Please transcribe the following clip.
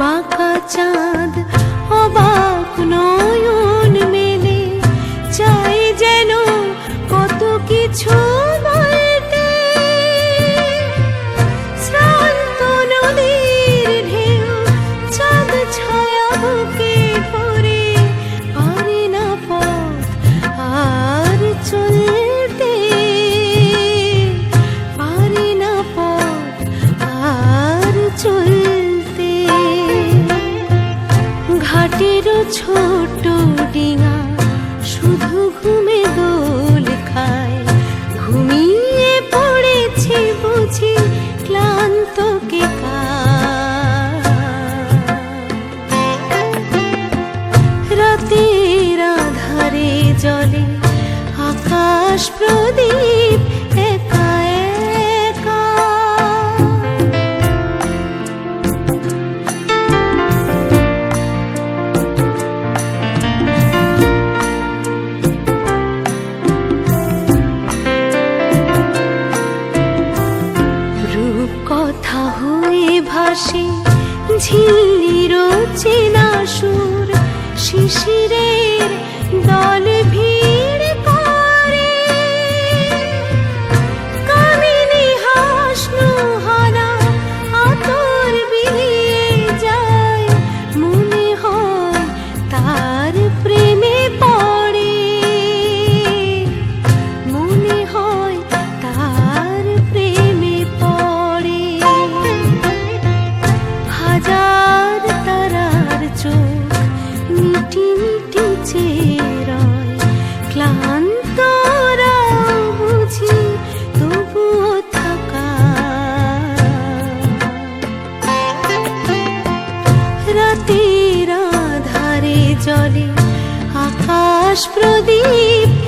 বাঁকা চাঁদ ছোট ডিঙা শুধু ঘুমে দোল খায়। ঘুমিয়ে পড়েছে বুঝি ক্লান্ত কে রাতের আধারে জলে আকাশ প্রদীপ ঝিল্লির চেনা সুর শিশির তীরা ধারে জলে আকাশ প্রদীপ